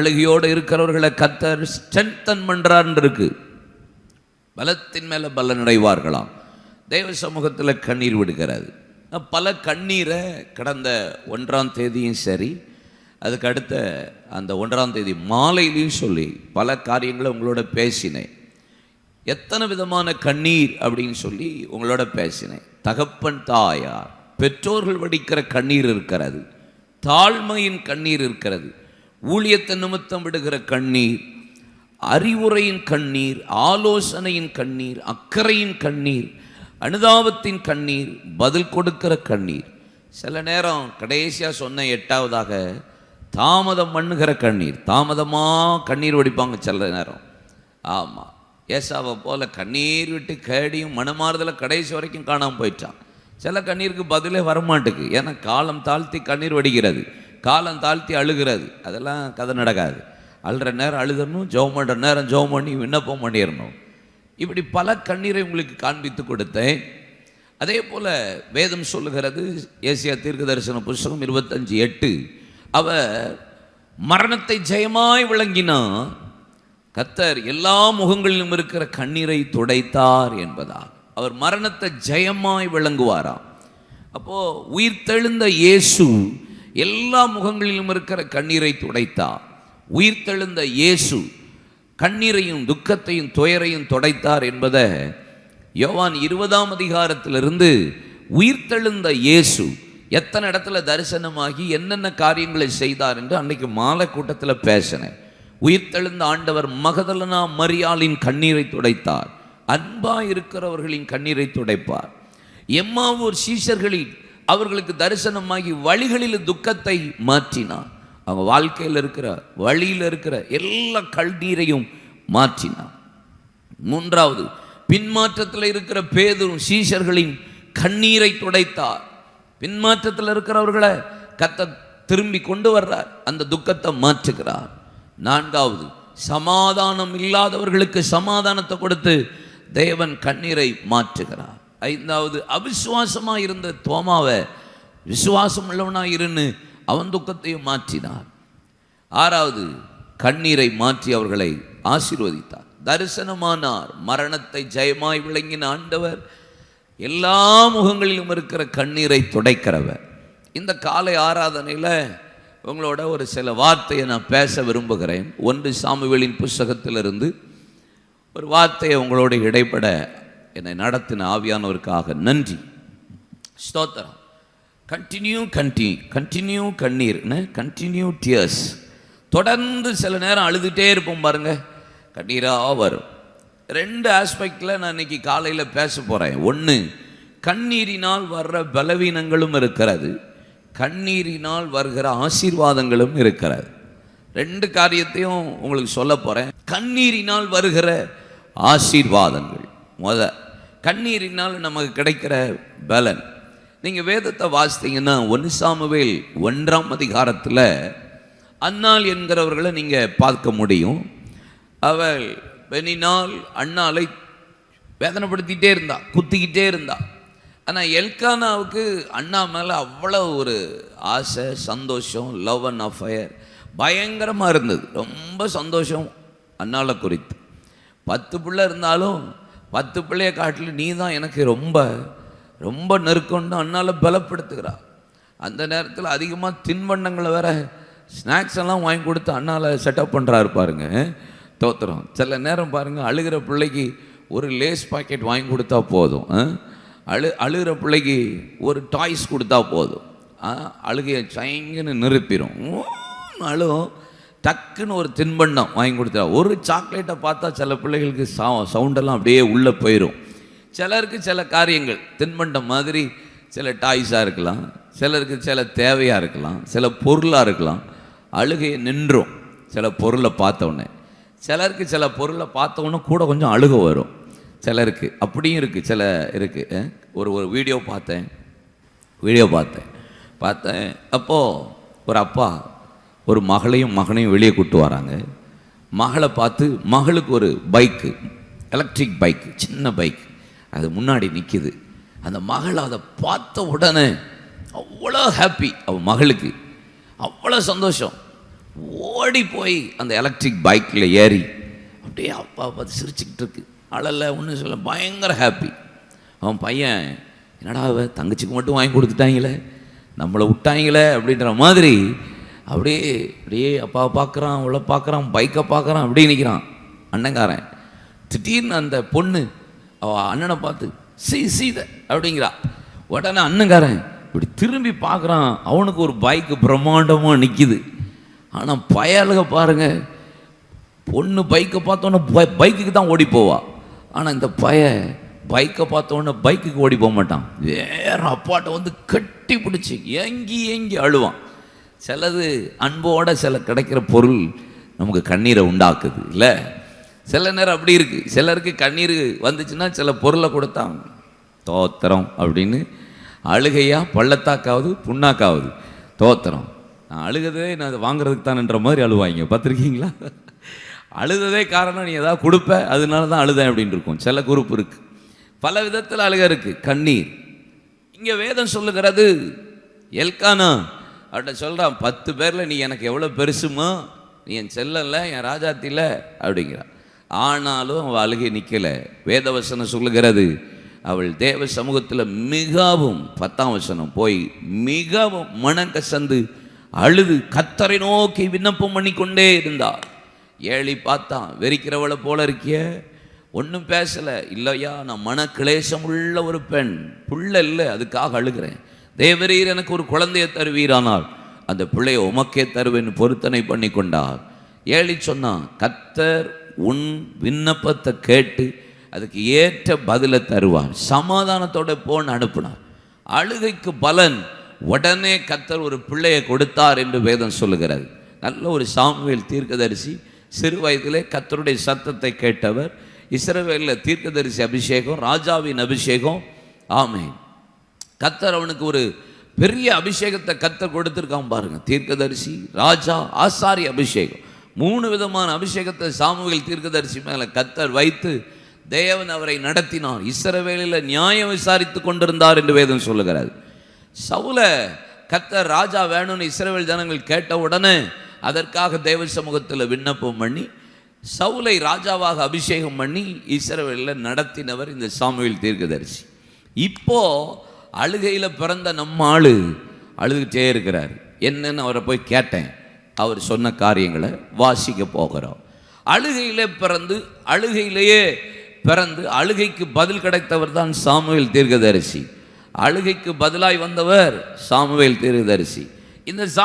அழுகையோடு இருக்கிறவர்களை கத்தர் ஸ்ட்ரென்தன் பண்றான்னு இருக்கு. பலத்தின் மேலே பலனடைவார்களாம். தெய்வ தேவ சமூகத்தில் கண்ணீர் விடுகிறது. பல கண்ணீரை கடந்த ஒன்றாம் தேதியும் சரி அதுக்கு அடுத்த அந்த ஒன்றாம் தேதி மாலையிலையும் சொல்லி பல காரியங்களை உங்களோட பேசினேன். எத்தனை விதமான கண்ணீர் அப்படின்னு சொல்லி உங்களோட பேசினேன். தகப்பன் தாயார் பெற்றோர்கள் வடிக்கிற கண்ணீர் இருக்கிறது. தாழ்மையின் கண்ணீர் இருக்கிறது. ஊழியத்தை நிமித்தம் விடுகிற கண்ணீர் அறிவுரையின் கண்ணீர் ஆலோசனையின் கண்ணீர் அக்கறையின் கண்ணீர் அனுதாபத்தின் கண்ணீர் பதில் கொடுக்கிற கண்ணீர். சில நேரம் கடைசியாக சொன்ன எட்டாவதாக தாமதம் பண்ணுகிற கண்ணீர். தாமதமாக கண்ணீர் வடிப்பாங்க சில நேரம். ஆமாம் ஏசாவை போல கண்ணீர் விட்டு கேடியும் மனமாறுதலை கடைசி வரைக்கும் காணாமல் போயிட்டான். சில கண்ணீருக்கு பதிலே வரமாட்டுக்கு. ஏன்னா காலம் தாழ்த்தி கண்ணீர் வடிகிறது காலம் தாழ்த்தி அழுகிறது. அதெல்லாம் கதை நடக்காது. அழுற நேரம் அழுதணும் ஜெபம் பண்ணுற நேரம் ஜெபம் பண்ணி விண்ணப்பம் பண்ணிடணும். இப்படி பல கண்ணீரை உங்களுக்கு காண்பித்து கொடுத்தேன். அதே போல் வேதம் சொல்லுகிறது ஏசியா தீர்க்க தரிசன புஸ்தகம் இருபத்தஞ்சு எட்டு. அவர் மரணத்தை ஜெயமாய் விளங்கினா கத்தர் எல்லா முகங்களிலும் இருக்கிற கண்ணீரை துடைத்தார் என்பதா அவர் மரணத்தை ஜெயமாய் விளங்குவாராம். அப்போது உயிர்த்தெழுந்த இயேசு எல்லா முகங்களிலும் இருக்கிற கண்ணீரை துடைத்தார் உயிர்த்தெழுந்த இயேசு கண்ணீரையும் துக்கத்தையும் துயரையும் துடைத்தார் என்பதை யோவான் இருபதாம் அதிகாரத்திலிருந்து உயிர்த்தெழுந்த இயேசு எத்தனை இடத்துல தரிசனமாகி என்னென்ன காரியங்களை செய்தார் என்று அன்னைக்கு மாலை கூட்டத்தில் பேசினேன். உயிர்த்தெழுந்த ஆண்டவர் மகதலனா மரியாளின் கண்ணீரை துடைத்தார். அன்பாக இருக்கிறவர்களின் கண்ணீரை துடைப்பார். எம்மாவூர் சீசர்களின் அவர்களுக்கு தரிசனமாகி வழிகளில் துக்கத்தை மாற்றினார் அவங்க வாழ்க்கையில் இருக்கிற வழியில் இருக்கிற எல்லா கல்நீரையும் மாற்றினார் மூன்றாவது பின்மாற்றத்தில் இருக்கிற பேதும் சீஷர்களின் கண்ணீரை துடைத்தார். பின்மாற்றத்தில் இருக்கிறவர்களை கத்த திரும்பி கொண்டு வர்றார். அந்த துக்கத்தை மாற்றுகிறார். நான்காவது சமாதானம் இல்லாதவர்களுக்கு சமாதானத்தை கொடுத்து தேவன் கண்ணீரை மாற்றுகிறார். ஐந்தாவது அவிசுவாசமாக இருந்த தோமாவை விசுவாசம் உள்ளவனாக இருன்னு அவன் துக்கத்தையும் மாற்றினார் ஆறாவது கண்ணீரை மாற்றி அவர்களை ஆசீர்வதித்தார். தரிசனமானார். மரணத்தை ஜெயமாய் விளங்கின ஆண்டவர் எல்லா முகங்களிலும் இருக்கிற கண்ணீரை துடைக்கிறவர். இந்த காலை ஆராதனையில் உங்களோட ஒரு சில வார்த்தையை நான் பேச விரும்புகிறேன். ஒன்று சாமுவேலின் புஸ்தகத்திலிருந்து ஒரு வார்த்தையை உங்களோட இடைப்பட என்னை நடத்தின ஆவியானவருக்காக நன்றி. ஸ்தோத்திரம். கண்டினியூ கண்டி கண்டினியூ கண்ணீர் கண்டினியூ டியர்ஸ் தொடர்ந்து சில நேரம் அழுதுகிட்டே இருப்போம் பாருங்க. கண்ணீராக வரும். ரெண்டு ஆஸ்பெக்டில் நான் இன்னைக்கு காலையில் பேச போகிறேன் ஒன்று கண்ணீரினால் வர்ற பலவீனங்களும் இருக்கிறது. கண்ணீரினால் வருகிற ஆசீர்வாதங்களும் இருக்கிறது. ரெண்டு காரியத்தையும் உங்களுக்கு சொல்ல போகிறேன் கண்ணீரினால் வருகிற ஆசீர்வாதங்கள். முத கண்ணீரினால் நமக்கு கிடைக்கிற பலன். நீங்கள் வேதத்தை வாசித்தீங்கன்னா ஒன்று சாமுவேல் ஒன்றாம் அதிகாரத்தில் அன்னாள் என்கிறவர்களை நீங்கள் பார்க்க முடியும். அவள் பெனினால் அண்ணாலை வேதனைப்படுத்திகிட்டே இருந்தா குத்திக்கிட்டே இருந்தா. ஆனால் எல்கானாவுக்கு அண்ணா மேலே அவ்வளோ ஒரு ஆசை சந்தோஷம் லவ் அண்ட் அஃபயர் பயங்கரமாக இருந்தது. ரொம்ப சந்தோஷம் அண்ணாலை குறித்து. பத்து பிள்ளை இருந்தாலும் பத்து பிள்ளைய காட்டில் நீ தான் எனக்கு ரொம்ப ரொம்ப நெருக்கம்னு அண்ணால பலப்படுத்துகிறா. அந்த நேரத்தில் அதிகமாக தின்பண்டங்களை வேற ஸ்நாக்ஸ் எல்லாம் வாங்கி கொடுத்து அண்ணால செட்டப் பண்ணுறாரு பாருங்க. தோத்துறோம் சில நேரம் பாருங்கள் அழுகிற பிள்ளைக்கு ஒரு லேஸ் பாக்கெட் வாங்கி கொடுத்தா போதும். ஆ? அழு அழுகிற பிள்ளைக்கு ஒரு டாய்ஸ் கொடுத்தா போதும். அழுகையை சயங்குன்னு நிறுத்திடும் அழுகும் டக்குன்னு ஒரு தின்பண்டம் வாங்கி கொடுத்தா ஒரு சாக்லேட்டை பார்த்தா சில பிள்ளைகளுக்கு சா சவுண்டெல்லாம் அப்படியே உள்ளே போயிடும் சிலருக்கு சில காரியங்கள் தின்பண்டம் மாதிரி சில டாய்ஸாக இருக்கலாம் சிலருக்கு சில தேவையாக இருக்கலாம் சில பொருளாக இருக்கலாம். அழுகையை நின்றும் சில பொருளை பார்த்தோன்னே சிலருக்கு சில பொருளை பார்த்த கூட கொஞ்சம் அழுக வரும். சிலருக்கு அப்படியும் இருக்குது சில இருக்குது ஒரு ஒரு வீடியோ பார்த்தேன் வீடியோ பார்த்தேன். பார்த்தேன் அப்போது ஒரு அப்பா ஒரு மகளையும் மகனையும் வெளியே கூட்டு வராங்க. மகளை பார்த்து மகளுக்கு ஒரு பைக்கு எலக்ட்ரிக் பைக் சின்ன பைக் அது முன்னாடி நிற்கிது அந்த மகள் அதை பார்த்த உடனே அவ்வளோ ஹாப்பி அவள் மகளுக்கு அவ்வளோ சந்தோஷம். ஓடி போய் அந்த எலக்ட்ரிக் பைக்கில் ஏறி அப்படியே அப்பா பார்த்து சிரிச்சுக்கிட்டு இருக்கு. அழல ஒன்றும் சொல்ல பயங்கர ஹாப்பி அவன் பையன் என்னடா அவ தங்கச்சிக்கு மட்டும் வாங்கி கொடுத்துட்டாங்களே? நம்மளை விட்டாங்களே? அப்படின்ற மாதிரி அப்படியே அப்படியே அப்பாவை பார்க்குறான் அவளை பார்க்குறான் பைக்கை பார்க்குறான் அப்படியே நிற்கிறான். அண்ணங்காரன். திடீர்னு அந்த பொண்ணு அவ அண்ணனை பார்த்து சீ சீத அப்படிங்கிறா. உடனே அண்ணங்காரன் இப்படி திரும்பி பார்க்குறான். அவனுக்கு ஒரு பைக்கு பிரம்மாண்டமாக நிற்கிது ஆனால் பயலுக பாருங்க பொண்ணு பைக்கை பார்த்தோன்னே பைக்குக்கு தான் ஓடி போவா. ஆனால் இந்த பய பைக்கை பார்த்தோன்னே பைக்குக்கு ஓடி போக மாட்டான். வேற அப்பாட்ட வந்து கட்டி பிடிச்சி ஏங்கி ஏங்கி அழுவான். சிலது அன்போட சில கிடைக்கிற பொருள் நமக்கு கண்ணீரை உண்டாக்குது இல்லை? சில நேரம் அப்படி இருக்குது சிலருக்கு கண்ணீர் வந்துச்சுன்னா சில பொருளை கொடுத்தாங்க. தோத்திரம் அப்படின்னு அழுகையாக பள்ளத்தாக்காவது புண்ணாக்காவது. தோத்திரம். நான் அழுகதே நான் அதை வாங்குறதுக்கு தான்ன்ற மாதிரி அழுவாங்க. பார்த்துருக்கீங்களா? அழுததே காரணம் நீ எதாவது கொடுப்ப அதனால தான் அழுதேன் அப்படின்னு இருக்கும். சில குரூப் இருக்குது பல விதத்தில் அழுக இருக்குது கண்ணீர். இங்கே வேதம் சொல்லுகிறது எல்கானா அவர்கிட்ட சொல்கிறான் பத்து பேரில் நீ எனக்கு எவ்வளோ பெருசுமோ நீ என் செல்லல என் ராஜாத்தில அப்படிங்கிறான். ஆனாலும் அவள் அழுகை நிற்கலை வேதவசனம் சொல்லுகிறது அவள் தேவ சமூகத்தில் மிகவும் பத்தாம் வசனம் போய் மிகவும் மனம் கசந்து அழுது கத்தரை நோக்கி விண்ணப்பம் பண்ணி கொண்டே இருந்தார் ஏழி பார்த்தான் வெறிக்கிறவளை போல இருக்கிய ஒன்றும் பேசலை. இல்லையா நான் மன கிளேசம் உள்ள ஒரு பெண் புள்ள இல்லை அதுக்காக அழுகிறேன். தேவரீர் எனக்கு ஒரு குழந்தையை தருவீரானால் அந்த பிள்ளையை உமக்கே தருவேன் பொருத்தனை பண்ணி கொண்டார் ஏழி சொன்னான் கத்தர் உன் விண்ணப்பத்தை கேட்டு அதுக்கு ஏற்ற பதிலை தருவார். சமாதானத்தோட போன் அனுப்பினார். அழுகைக்கு பலன் உடனே கத்தர் ஒரு பிள்ளையை கொடுத்தார் என்று வேதம் சொல்லுகிறது. நல்ல ஒரு சாமுவேல் தீர்க்கதரிசி சிறு வயதிலே கத்தருடைய சத்தத்தை கேட்டவர். இஸ்ரவேலில் தீர்க்கதரிசி அபிஷேகம் ராஜாவின் அபிஷேகம். ஆமேன். கத்தர் அவனுக்கு ஒரு பெரிய அபிஷேகத்தை கத்தர் கொடுத்துருக்கான் பாருங்கள் தீர்க்கதரிசி ராஜா ஆசாரி அபிஷேகம். மூணு விதமான அபிஷேகத்தை சாமுவேல் தீர்க்கதரிசி மேலே கத்தர் வைத்து தேவன் அவரை நடத்தினார். இசரவேலில் நியாயம் விசாரித்து கொண்டிருந்தார் என்று வேதம் சொல்லுகிறார் சவுல கத்தர் ராஜா வேணும்னு இஸ்ரவேல் ஜனங்கள் கேட்ட உடனே அதற்காக தேவ சமூகத்தில் விண்ணப்பம் பண்ணி சவுலை ராஜாவாக அபிஷேகம் பண்ணி இஸ்ரவேலில் நடத்தினவர் இந்த சாமுவேல் தீர்க்கதரிசி. இப்போது அழுகையில் பிறந்த நம்ம ஆளு அழுதுகிட்டே இருக்கிறார். என்னன்னு அவரை போய் கேட்டேன். அவர் சொன்ன காரியங்களை வாசிக்க போகிறோம். அழுகையிலே பிறந்து அழுகையிலேயே பிறந்து அழுகைக்கு பதில் கிடைத்தவர் தான் சாமுவேல் தீர்க்கதரிசி. அழுகைக்கு பதிலாய் வந்தவர் சாமுவேல் தீர்க்கதரிசி. இந்த சா